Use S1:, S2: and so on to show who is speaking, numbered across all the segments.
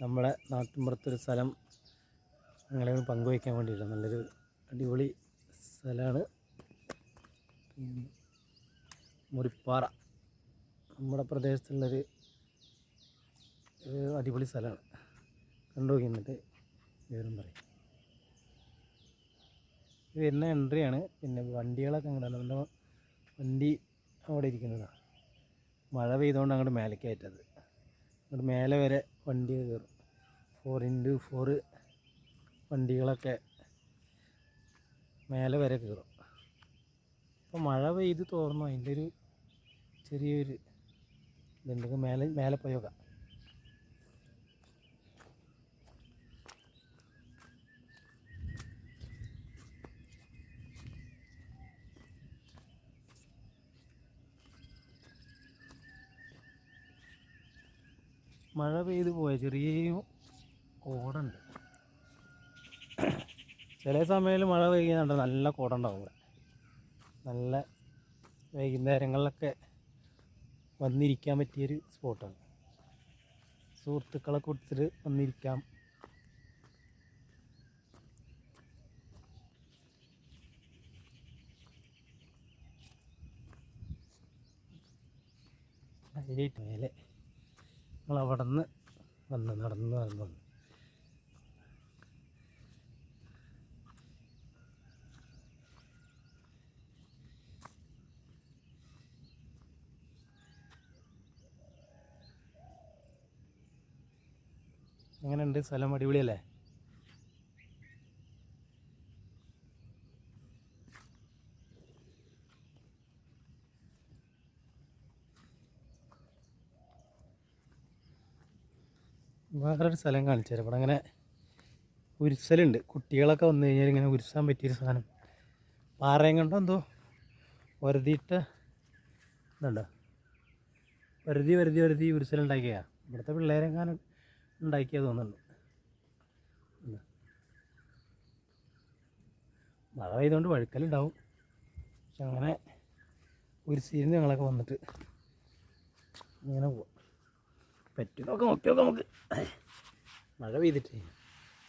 S1: നമ്മുടെ നാട്ടിൻപുറത്തൊരു സ്ഥലം നിങ്ങളെ ഒന്ന് പങ്കുവയ്ക്കാൻ വേണ്ടിയിട്ട് നല്ലൊരു അടിപൊളി സ്ഥലമാണ്. മുറിപ്പാറ. നമ്മുടെ പ്രദേശത്തുള്ളൊരു അടിപൊളി സ്ഥലമാണ്. കണ്ടു നോക്കി എന്നിട്ട് വിവരം പറയും. ഇത് വരുന്ന എൻട്രിയാണ്. പിന്നെ വണ്ടികളൊക്കെ അങ്ങോട്ടാണ് നമ്മുടെ വണ്ടി അവിടെ ഇരിക്കുന്നതാണ്. മഴ പെയ്തുകൊണ്ട് അങ്ങോട്ട് മേലേക്ക് അങ്ങോട്ട് മേലെ വരെ വണ്ടി കയറും. ഫോർ ഇന്റു ഫോറ് വണ്ടികളൊക്കെ മേലെ വരെ കയറും. അപ്പോൾ മഴ പെയ്ത് തോർന്നു. അതിന്റെ ഒരു ചെറിയൊരു ഇതുണ്ട്. മേലെ മേലെ പോയോക്കാം മഴ പെയ്ത് പോയ ചെറിയ കോടുണ്ട്. ചില സമയത്ത് മഴ പെയ്യുന്നുണ്ട്. നല്ല കോടുണ്ടാവും ഇവിടെ. നല്ല വൈകുന്നേരങ്ങളിലൊക്കെ വന്നിരിക്കാൻ പറ്റിയൊരു സ്പോട്ടാണ്. സുഹൃത്തുക്കളെ കൊടുത്തിട്ട് വന്നിരിക്കാം. മേലെ അവിടെ നിന്ന് വന്ന് നടന്ന് നടന്ന് വന്നു. എങ്ങനെയുണ്ട്? സ്ഥലം അടിപൊളിയല്ലേ? വേറൊരു സ്ഥലം കാണിച്ചു തരാം. ഇവിടെ അങ്ങനെ ഉരുസലുണ്ട്. കുട്ടികളൊക്കെ വന്നു കഴിഞ്ഞാൽ ഇങ്ങനെ ഉരുസാൻ പറ്റിയൊരു സാധനം. പാറയും കണ്ടോ? എന്തോ വരുതിയിട്ട് ഇതുണ്ടോ? വരുതി വരുതി വരുതി ഉരുസലുണ്ടാക്കിയാ. ഇവിടുത്തെ പിള്ളേരെങ്ങാനും ഉണ്ടാക്കിയ തോന്നുന്നുണ്ട്? മഴ പെയ്തുകൊണ്ട് വഴുക്കലുണ്ടാവും. പക്ഷെ അങ്ങനെ ഉരുസിരുന്ന് ഞങ്ങളൊക്കെ വന്നിട്ട് ഇങ്ങനെ പോവാം. പറ്റുന്നൊക്കെ നോക്കി നോക്കാം നമുക്ക് മഴ പെയ്തിട്ട്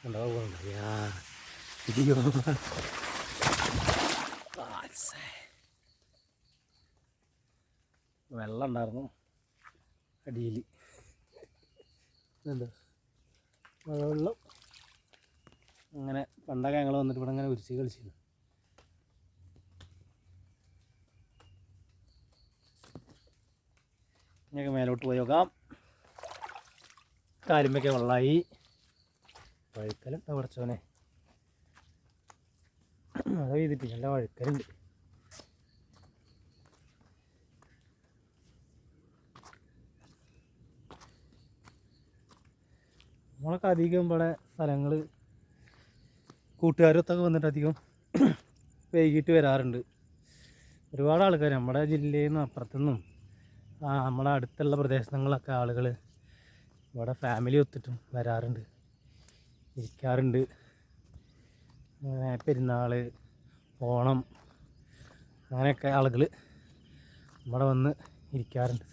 S1: ഉണ്ടാവുന്നുണ്ട് അയ്യാ. വെള്ളം ഉണ്ടായിരുന്നു. അടിയിൽ. എന്താ മഴവെള്ളം. അങ്ങനെ പണ്ടൊക്കെ ഞങ്ങൾ വന്നിട്ട് ഇവിടെ അങ്ങനെ ഉരുച്ച് കളിച്ചിരുന്നു. ഇനിയൊക്കെ മേലോട്ട് പോയി നോക്കാം. കാലുമ്പൊക്കെ വെള്ളമായി വഴുക്കലുണ്ടോ കുറച്ചോനെ മഴ പെയ്തിട്ട് നല്ല വഴുക്കലുണ്ട്. നമ്മളൊക്കെ അധികം ഇവിടെ സ്ഥലങ്ങൾ കൂട്ടുകാരൊത്തൊക്കെ വന്നിട്ട് അധികം വൈകിട്ട് വരാറുണ്ട്. ഒരുപാട് ആൾക്കാർ നമ്മുടെ ജില്ലയിൽ നിന്നും അപ്പുറത്തുനിന്നും നമ്മുടെ അടുത്തുള്ള പ്രദേശങ്ങളിലൊക്കെ ആളുകൾ ഇവിടെ ഫാമിലി ഒത്തിട്ടും വരാറുണ്ട്. ഇരിക്കാറുണ്ട്. പെരുന്നാൾ ഓണം അങ്ങനെയൊക്കെ ആളുകൾ ഇവിടെ വന്ന് ഇരിക്കാറുണ്ട്.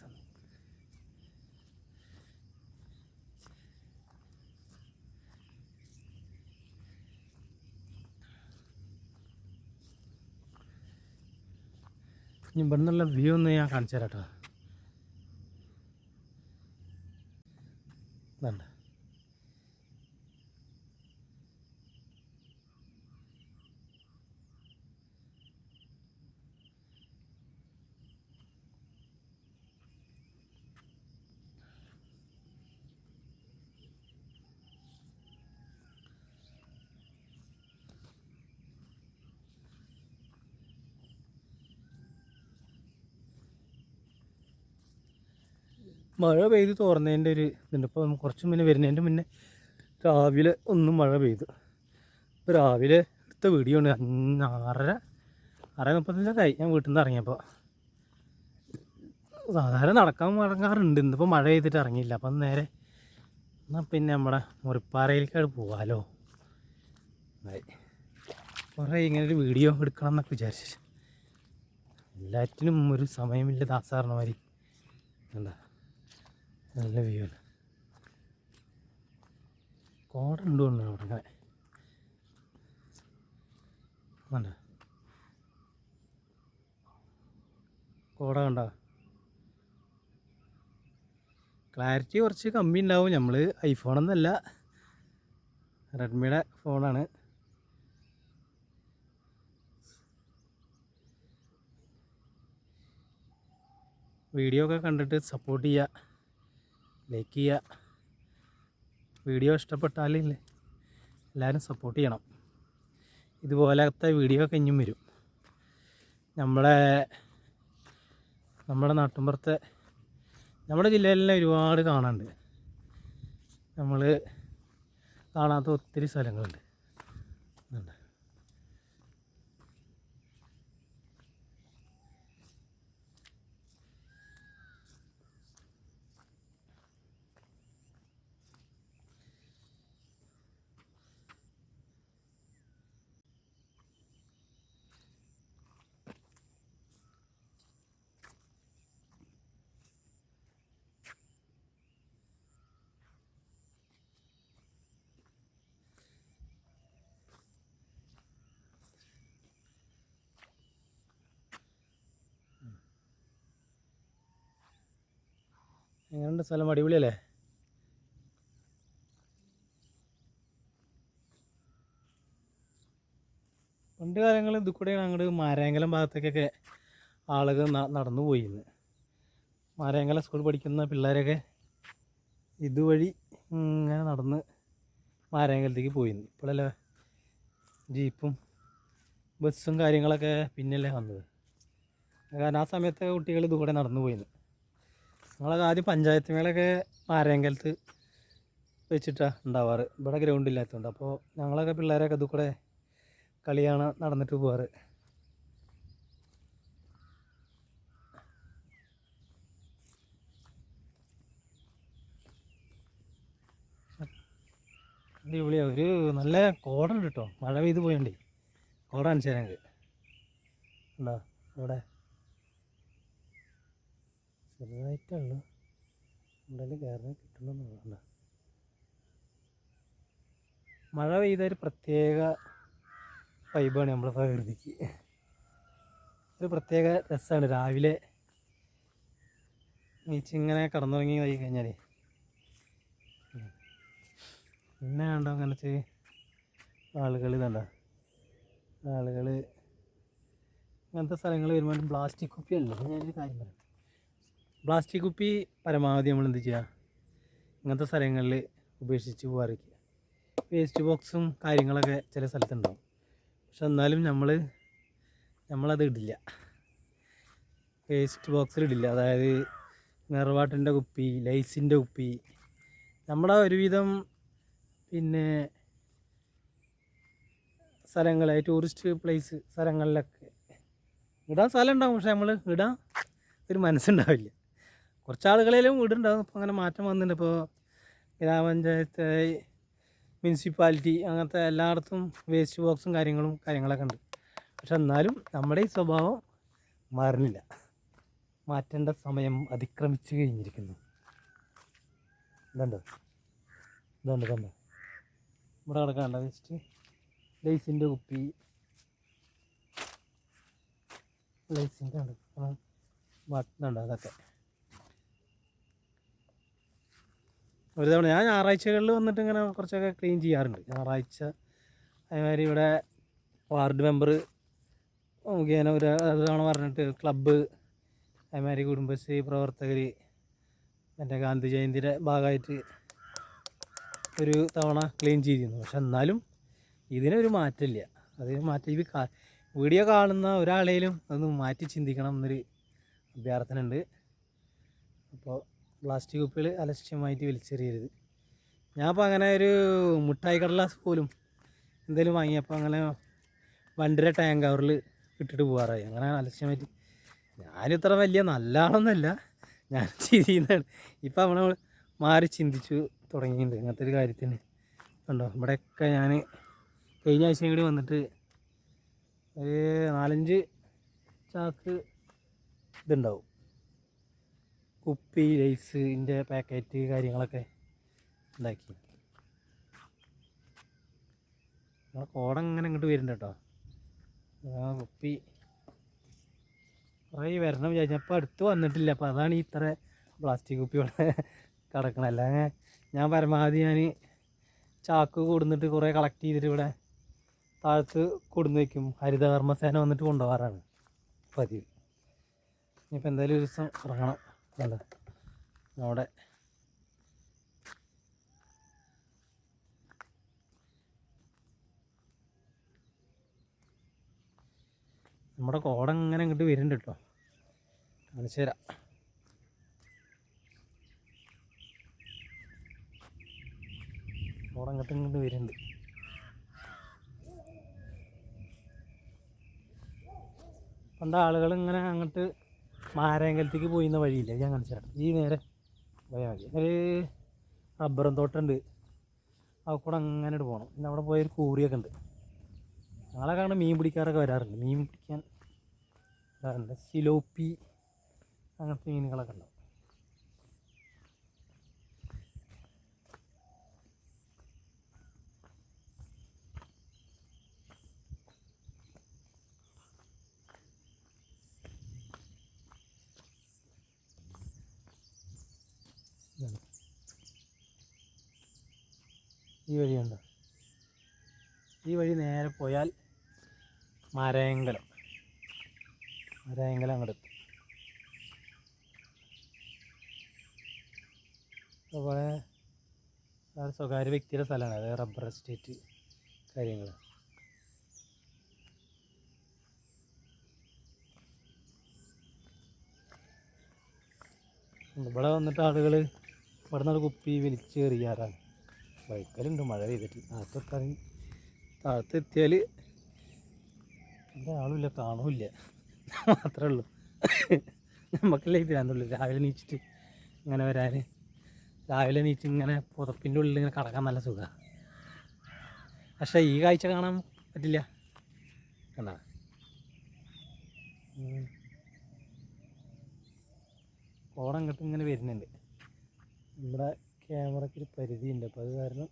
S1: ഇനി ഇവിടെ നിന്നുള്ള വ്യൂ ഒന്ന് ഞാൻ കാണിച്ചു തരാം കേട്ടോ ഇതുണ്ട് മഴ പെയ്ത് തോർന്നതിന്റെ ഒരു ഇതുണ്ട്. ഇപ്പോൾ കുറച്ച് മുന്നേ വരുന്നതിന്റെ മുന്നേ രാവിലെ ഒന്നും മഴ പെയ്തു. ഇപ്പോൾ രാവിലെ എടുത്ത വീഡിയോ ആണ് ആറര ആറര മുപ്പത്തഞ്ചൊക്കെ ആയി ഞാൻ വീട്ടിൽ നിന്ന് ഇറങ്ങിയപ്പോൾ സാധാരണ നടക്കാൻ ഇറങ്ങാറുണ്ട് ഇന്നിപ്പോൾ മഴ പെയ്തിട്ട് ഇറങ്ങിയില്ല. അപ്പം നേരെ എന്നാൽ പിന്നെ നമ്മുടെ മുറിപ്പാറയിലേക്കാണ് പോകാമല്ലോ കുറേ ഇങ്ങനെ ഒരു വീഡിയോ എടുക്കണം എന്നൊക്കെ വിചാരിച്ചു. എല്ലാറ്റിനും ഒരു സമയമില്ല ദാസാറിന എന്താ നല്ല വ്യൂ ആണ്. കോട ഉണ്ട് കൊണ്ട് അവിടെ. അങ്ങനെ കണ്ടോ? കോട കണ്ട? ക്ലാരിറ്റി കുറച്ച് കമ്മി ഉണ്ടാവും. നമ്മൾ ഐഫോണൊന്നല്ല റെഡ്മിയുടെ ഫോണാണ് വീഡിയോ ഒക്കെ കണ്ടിട്ട് സപ്പോർട്ട് ചെയ്യുക ലൈക്ക് ചെയ്യുക. വീഡിയോ ഇഷ്ടപ്പെട്ടാലേ എല്ലാവരും സപ്പോർട്ട് ചെയ്യണം. ഇതുപോലത്തെ വീഡിയോ ഒക്കെ ഇനിയും വരും. നമ്മളെ നമ്മുടെ നാട്ടിൻപുറത്തെ നമ്മുടെ ജില്ലയിൽ തന്നെ ഒരുപാട് കാണാനുണ്ട്. നമ്മൾ കാണാത്ത ഒത്തിരി സ്ഥലങ്ങളുണ്ട്. എങ്ങനെയുണ്ട് സ്ഥലം അടിപൊളിയല്ലേ? പണ്ട് കാലങ്ങളിൽ ഇത് അങ്ങോട്ട് മാരാങ്കലം ഭാഗത്തേക്കൊക്കെ ആളുകൾ നടന്നു പോയിരുന്നു മാരാങ്കലം സ്കൂളിൽ പഠിക്കുന്ന പിള്ളേരൊക്കെ ഇതുവഴി ഇങ്ങനെ നടന്ന് മാരാങ്കലത്തേക്ക് പോയിരുന്നു ഇപ്പോഴല്ലേ ജീപ്പും ബസ്സും കാര്യങ്ങളൊക്കെ പിന്നല്ലേ വന്നത്. കാരണം ആ സമയത്ത് കുട്ടികൾ ഇതുകൂടെ നടന്നു പോയിന്ന്. ഞങ്ങളൊക്കെ ആദ്യം പഞ്ചായത്ത് മേളൊക്കെ മാരേങ്കലത്ത് വെച്ചിട്ടാണ് ഉണ്ടാവാറ്. ഇവിടെ ഗ്രൗണ്ട് ഇല്ലാത്തതുകൊണ്ട്. അപ്പോൾ ഞങ്ങളൊക്കെ പിള്ളേരൊക്കെ ഇത് കൂടെ കളിയാണ് നടന്നിട്ട് പോവാറ്. അടിപൊളിയാ. ഒരു നല്ല കോടുണ്ട് കേട്ടോ മഴ പെയ്ത് പോയണ്ടേ. കോട കാണിച്ചു ഉണ്ടോ ഇവിടെ ചെറുതായിട്ടുള്ളൂ എന്തായാലും കയറാൻ കിട്ടണമെന്നുള്ളതാണ് മഴ പെയ്ത ഒരു പ്രത്യേക വൈബാണ് നമ്മുടെ പ്രകൃതിക്ക്. ഒരു പ്രത്യേക രസമാണ് രാവിലെ നീച്ചിങ്ങനെ കടന്നുറങ്ങി പോയി കഴിഞ്ഞാൽ പിന്നെ അങ്ങനെ അങ്ങനത്തെ ആളുകൾ ഇതണ്ട ആളുകൾ അങ്ങനത്തെ സ്ഥലങ്ങൾ വരുമ്പോൾ പ്ലാസ്റ്റിക് കുപ്പിയല്ലേ ഞാനൊരു കാര്യം പറയാം. പ്ലാസ്റ്റിക് കുപ്പി പരമാവധി നമ്മൾ എന്ത് ചെയ്യുക? ഇങ്ങനത്തെ സ്ഥലങ്ങളിൽ ഉപേക്ഷിച്ച് പോകാതിരിക്കുക വേസ്റ്റ് ബോക്സും കാര്യങ്ങളൊക്കെ ചില സ്ഥലത്തുണ്ടാവും. പക്ഷെ എന്നാലും നമ്മൾ നമ്മളത് ഇടില്ല. വേസ്റ്റ് ബോക്സിൽ ഇടില്ല. അതായത് നിറവാട്ടിന്റെ കുപ്പി ലൈസിന്റെ കുപ്പി നമ്മുടെ ഒരുവിധം പിന്നെ സ്ഥലങ്ങളെ ടൂറിസ്റ്റ് പ്ലേസ് സ്ഥലങ്ങളിലൊക്കെ ഇടാൻ സ്ഥലം ഉണ്ടാവും. പക്ഷെ നമ്മൾ ഇടാൻ ഒരു മനസ്സുണ്ടാവില്ല. കുറച്ച് ആളുകളിലും വീടുണ്ടാവും. ഇപ്പോൾ അങ്ങനെ മാറ്റം വന്നിട്ടുണ്ട്. ഇപ്പോൾ ഗ്രാമപഞ്ചായത്ത് മുനിസിപ്പാലിറ്റി അങ്ങനത്തെ എല്ലായിടത്തും വേസ്റ്റ് ബോക്സും കാര്യങ്ങളും കാര്യങ്ങളൊക്കെ ഉണ്ട്. പക്ഷെ എന്നാലും നമ്മുടെ ഈ സ്വഭാവം മാറുന്നില്ല. മാറ്റേണ്ട സമയം അതിക്രമിച്ചു കഴിഞ്ഞിരിക്കുന്നു. ഇതുണ്ട്? ഇതുണ്ട്? ഇതുണ്ട്? ഇവിടെ കിടക്കാണ്ട വേസ്റ്റ് ലൈസിന്റെ കുപ്പി. ലൈസിന്റെ ഉണ്ട്. ബട്ടണുണ്ട് അതൊക്കെ. ഒരു തവണ ഞാൻ ഞായറാഴ്ചകളിൽ വന്നിട്ട് ഇങ്ങനെ കുറച്ചൊക്കെ ക്ലീൻ ചെയ്യാറുണ്ട്. ഞായറാഴ്ച അതേമാതിരി ഇവിടെ വാർഡ് മെമ്പർ മുഖേന ഒരു തവണ പറഞ്ഞിട്ട് ക്ലബ്ബ് അതേമാതിരി കുടുംബശ്രീ പ്രവർത്തകർ എന്റെ ഗാന്ധി ജയന്തിയുടെ ഭാഗമായിട്ട് ഒരു തവണ ക്ലീൻ ചെയ്തിരുന്നു. പക്ഷെ എന്നാലും ഇതിനൊരു മാറ്റമില്ല. അതിന് മാറ്റി ഇത് കാ വീഡിയോ കാണുന്ന ഒരാളേലും അതൊന്ന് മാറ്റി ചിന്തിക്കണം എന്നൊരു അഭ്യർത്ഥന ഉണ്ട് അപ്പോൾ പ്ലാസ്റ്റിക് കുപ്പികൾ അലക്ഷ്യമായിട്ട് വലിച്ചെറിയരുത്. ഞാനിപ്പോൾ അങ്ങനെ ഒരു മുട്ടായി കടലാസ് പോലും എന്തെങ്കിലും വാങ്ങിയപ്പോൾ അങ്ങനെ വണ്ടിയുടെ ടാങ്ക് കവറിൽ ഇട്ടിട്ട് പോകാറായി അങ്ങനെ അലക്ഷ്യമായിട്ട് ഞാനിത്ര വലിയ നല്ല ആളൊന്നുമല്ല ഞാൻ ചെയ്യുന്നതാണ് ഇപ്പം നമ്മൾ മാറി ചിന്തിച്ചു തുടങ്ങിയിട്ടുണ്ട്. ഇങ്ങനത്തെ ഒരു കാര്യത്തിന്. ഉണ്ടോ ഇവിടെയൊക്കെ ഞാൻ കഴിഞ്ഞ ആഴ്ചയും കൂടി വന്നിട്ട് ഒരു നാലഞ്ച് ചാക്ക് ഇതുണ്ടാവും. കുപ്പി ലൈസിന്റെ പാക്കറ്റ് കാര്യങ്ങളൊക്കെ ഉണ്ടാക്കി നമ്മളെ കോടം ഇങ്ങനെ ഇങ്ങോട്ട് വരുന്നുണ്ട് കേട്ടോ. ആ ഉപ്പി കുറേ വരണം വിചാരിച്ചപ്പോൾ അടുത്ത് വന്നിട്ടില്ല. അപ്പോൾ അതാണ് ഇത്ര പ്ലാസ്റ്റിക് കുപ്പി ഇവിടെ കിടക്കണം. അല്ലാതെ ഞാൻ പരമാവധി ഞാൻ ചാക്ക് കൊടുന്നിട്ട് കുറേ കളക്ട് ചെയ്തിട്ട് ഇവിടെ താഴത്ത് കൊടുന്ന് വയ്ക്കും ഹരിതകർമ്മസേന വന്നിട്ട് കൊണ്ടുപോകാറാണ് പതിവ്. ഇനിയിപ്പോൾ എന്തായാലും ഒരു ദിവസം ഇറങ്ങണം അല്ല അവിടെ. നമ്മുടെ കോടം ഇങ്ങനെ ഇങ്ങോട്ട് വരുന്നുണ്ട് കേട്ടോ. കാണിച്ചു തരാം. കോടം ഇങ്ങോട്ട് ഇങ്ങോട്ട് വരുന്നുണ്ട്. പണ്ട് ആളുകൾ ഇങ്ങനെ അങ്ങോട്ട് മാരേങ്കലത്തേക്ക് പോയിന്ന വഴിയില്ല? ഞാൻ കാണിച്ചു ഈ നേരെ പോയാൽ മതി. ഒരു റബ്ബറും തോട്ടമുണ്ട് അവിടെ കൂടെ അങ്ങനെ പോകണം പിന്നെ അവിടെ പോയൊരു കൂറിയൊക്കെ ഉണ്ട്. ഞങ്ങളെ കാണുന്ന മീൻ പിടിക്കാറൊക്കെ വരാറുണ്ട്. മീൻ പിടിക്കാൻ വരാറുണ്ട്. സിലോപ്പി അങ്ങനത്തെ മീനുകളൊക്കെ ഉണ്ടാവും. ഈ വഴിയുണ്ട് ഈ വഴി നേരെ പോയാൽ മരയങ്കലം. മരയങ്കലം അങ്ങോട്ട് അതുപോലെ വേറെ സ്വകാര്യ വ്യക്തിയുടെ സ്ഥലമാണ്. അതായത് റബ്ബർ എസ്റ്റേറ്റ് കാര്യങ്ങൾ. ഇവിടെ വന്നിട്ട് ആളുകൾ ഇവിടെ നിന്നൊരു കുപ്പി വലിച്ച് എറിയാറാണ് വഴുക്കലുണ്ട് മഴ പെയ്തിട്ട്. താഴത്തെത്താൻ താഴത്തെത്തിയാൽ എന്റെ ആളുമില്ല കാണൂല്ല. മാത്രമേ ഉള്ളൂ. നമുക്കല്ലേ ഭ്രാന്തുള്ളൂ രാവിലെ നീച്ചിട്ട് ഇങ്ങനെ വരാൻ രാവിലെ നീച്ച് ഇങ്ങനെ പുതപ്പിന്റെ ഉള്ളിൽ ഇങ്ങനെ കടക്കാൻ നല്ല സുഖമാണ് പക്ഷേ ഈ കാഴ്ച കാണാൻ പറ്റില്ല. കണ്ടാ. കോട ഇങ്ങനെ വരുന്നുണ്ട്. നമ്മുടെ ക്യാമറയ്ക്ക് ഒരു പരിധിയുണ്ട്. അപ്പോൾ അത് കാരണം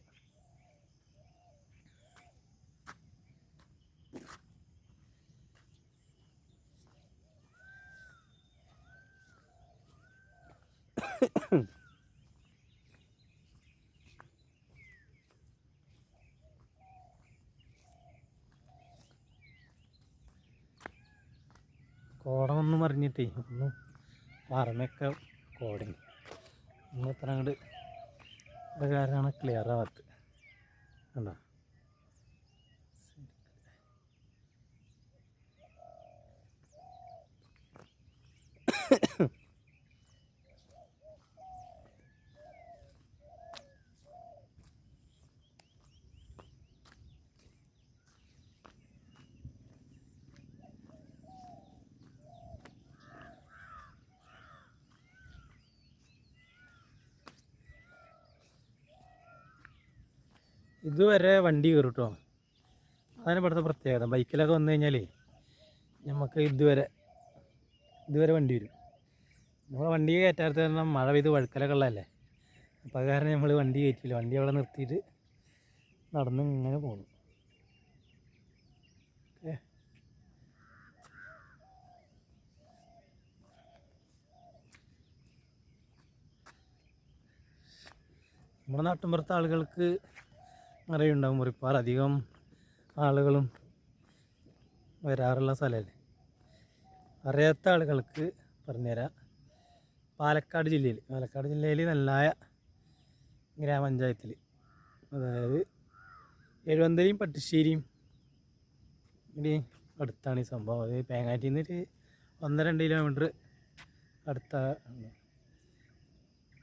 S1: കോട ഒന്ന് മറിഞ്ഞിട്ടേ ഒന്ന് പറമൊക്കെ കോടയും ഇത്ര അങ്ങോട്ട് അത് കാരണമാണ് ക്ലിയർ ആവാത്തത്. കണ്ടോ? ഇതുവരെ വണ്ടി കയറും കേട്ടോ അതാണ് ഇവിടുത്തെ പ്രത്യേകത. ബൈക്കിലൊക്കെ വന്നു കഴിഞ്ഞാലേ നമുക്ക് ഇതുവരെ ഇതുവരെ വണ്ടി വരും. നമ്മൾ വണ്ടി കയറ്റാത്ത കാരണം മഴ പെയ്ത് വഴുക്കലൊക്കെ ഉള്ളതല്ലേ? അപ്പോൾ കാരണം നമ്മൾ വണ്ടി കയറ്റില്ല വണ്ടി അവിടെ നിർത്തിയിട്ട് നടന്ന് ഇങ്ങനെ പോകുന്നു നമ്മുടെ നാട്ടിൻപുറത്തെ ആളുകൾക്ക് അറിയുണ്ടാവും മുറിപ്പാറ അധികം ആളുകളും വരാറുള്ള സ്ഥലമല്ലേ? അറിയാത്ത ആളുകൾക്ക് പറഞ്ഞുതരാം. പാലക്കാട് ജില്ലയിൽ പാലക്കാട് ജില്ലയിൽ നെല്ലായ ഗ്രാമപഞ്ചായത്തിൽ അതായത് എഴുവന്തരിയും പട്ടിശ്ശേരിയും ഇവിടെ അടുത്താണ് ഈ സംഭവം. അത് പേങ്ങാറ്റിൽ നിന്ന് ഒരു ഒന്ന് രണ്ട് കിലോമീറ്റർ അടുത്ത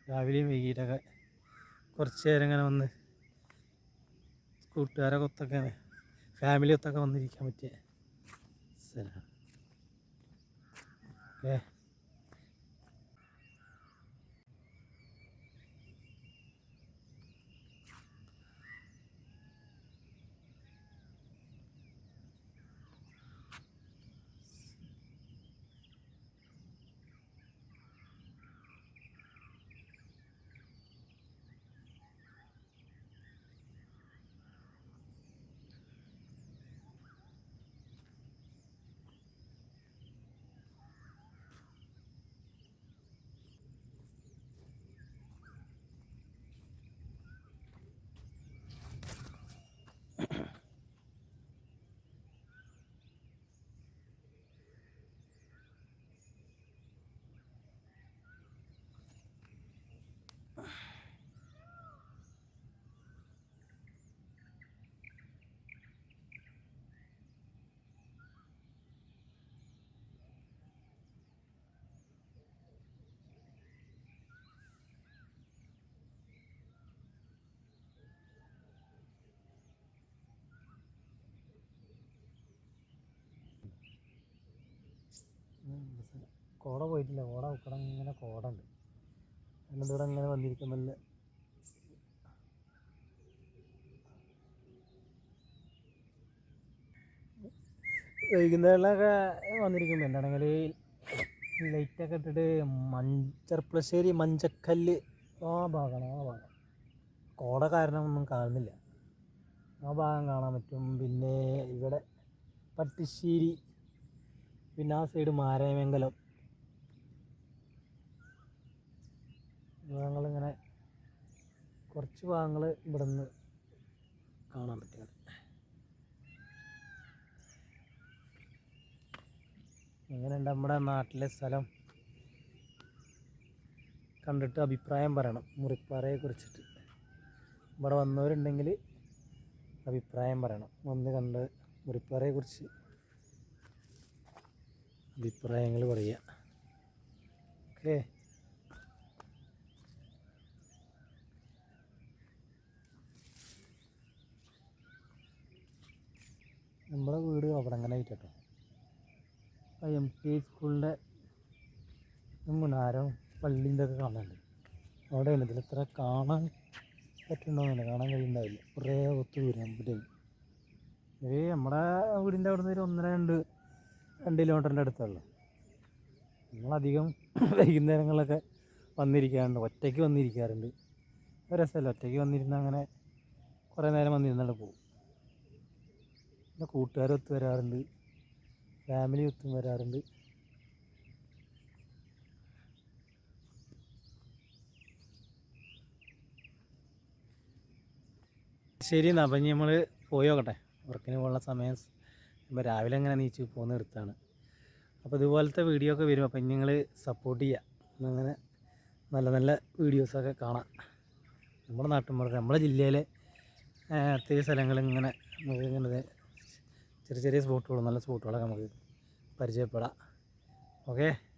S1: രാവിലെയും വൈകിട്ടൊക്കെ കുറച്ച് നേരം ഇങ്ങനെ വന്ന് കൂട്ടുകാരൊക്കെ ഒത്തൊക്കെ ഫാമിലി ഒത്തൊക്കെ വന്നിരിക്കാൻ പറ്റിയ. സ്ഥലമാണ് ഓക്കെ. കോട പോയിട്ടില്ല. കോട ഇവിടെ ഇങ്ങനെ കോട ഉണ്ട് എന്നിട്ട് ഇവിടെ ഇങ്ങനെ വന്നിരിക്കുന്നില്ല വൈകുന്നേരമൊക്കെ വന്നിരിക്കും എന്താണെങ്കിൽ ലൈറ്റൊക്കെ ഇട്ടിട്ട് മഞ്ചർപ്പളശ്ശേരി മഞ്ചക്കല്ല്. ആ ഭാഗമാണ് ആ ഭാഗം. കോട കാരണം ഒന്നും കാണുന്നില്ല. ആ ഭാഗം കാണാൻ പറ്റും. പിന്നെ ഇവിടെ പട്ടിശ്ശേരി പിന്നെ ആ സൈഡ് മാരായമംഗലം ഭാഗങ്ങളിങ്ങനെ കുറച്ച് ഭാഗങ്ങൾ ഇവിടെ നിന്ന് കാണാൻ പറ്റുന്നത് എങ്ങനെയുണ്ട് നമ്മുടെ നാട്ടിലെ സ്ഥലം? കണ്ടിട്ട് അഭിപ്രായം പറയണം മുറിപ്പാറയെ കുറിച്ചിട്ട്. ഇവിടെ വന്നവരുണ്ടെങ്കിൽ അഭിപ്രായം പറയണം വന്ന് കണ്ട് മുറിപ്പാറയെ കുറിച്ച് അഭിപ്രായങ്ങൾ പറയുക. ഓക്കേ. നമ്മുടെ വീട് അവിടെ ആ എം പി സ്കൂളിന്റെ മുനാരം പള്ളീന്റെ ഒക്കെ അവിടെ അവിടെയാണ് ഇതിൽ ഇത്ര കാണാൻ പറ്റുന്നുണ്ടോന്നില്ല കാണാൻ കഴിയുന്നുണ്ടാവില്ല കുറേ ഒത്തു ദൂരം പറ്റും ഇത് നമ്മുടെ വീടിന്റെ അവിടെ നിന്ന് ഒരു ഒന്നര രണ്ട് രണ്ട് കിലോമീറ്ററിന്റെ അടുത്തുള്ളൂ. നമ്മളധികം വൈകുന്നേരങ്ങളിലൊക്കെ വന്നിരിക്കാറുണ്ട്. ഒറ്റയ്ക്ക് വന്നിരിക്കാറുണ്ട്. രസമല്ല. ഒറ്റയ്ക്ക് വന്നിരുന്ന അങ്ങനെ കുറേ നേരം വന്നിരുന്നിട്ട് പോകും. പിന്നെ കൂട്ടുകാരൊത്ത് വരാറുണ്ട്. ഫാമിലി ഒത്തും വരാറുണ്ട്. ശരി എന്നാ അപ്പം നമ്മൾ പോയി നോക്കട്ടെ. വർക്കിന് പോകാനുള്ള സമയം. ഇപ്പോൾ രാവിലെ അങ്ങനെ നീച്ച് പോകുന്ന എടുത്താണ് അപ്പോൾ ഇതുപോലത്തെ വീഡിയോ ഒക്കെ വരും. അപ്പം നിങ്ങൾ സപ്പോർട്ട് ചെയ്യുക അങ്ങനെ നല്ല നല്ല വീഡിയോസൊക്കെ കാണാം. നമ്മുടെ നാട്ടിൻപുറത്ത് നമ്മുടെ ജില്ലയിലെ ഒത്തിരി സ്ഥലങ്ങൾ ഇങ്ങനെ നമുക്ക് ഇങ്ങനെ ചെറിയ ചെറിയ സ്പോട്ടുകൾ നല്ല സ്പോട്ടുകളൊക്കെ നമുക്ക് പരിചയപ്പെടാം. ഓക്കെ?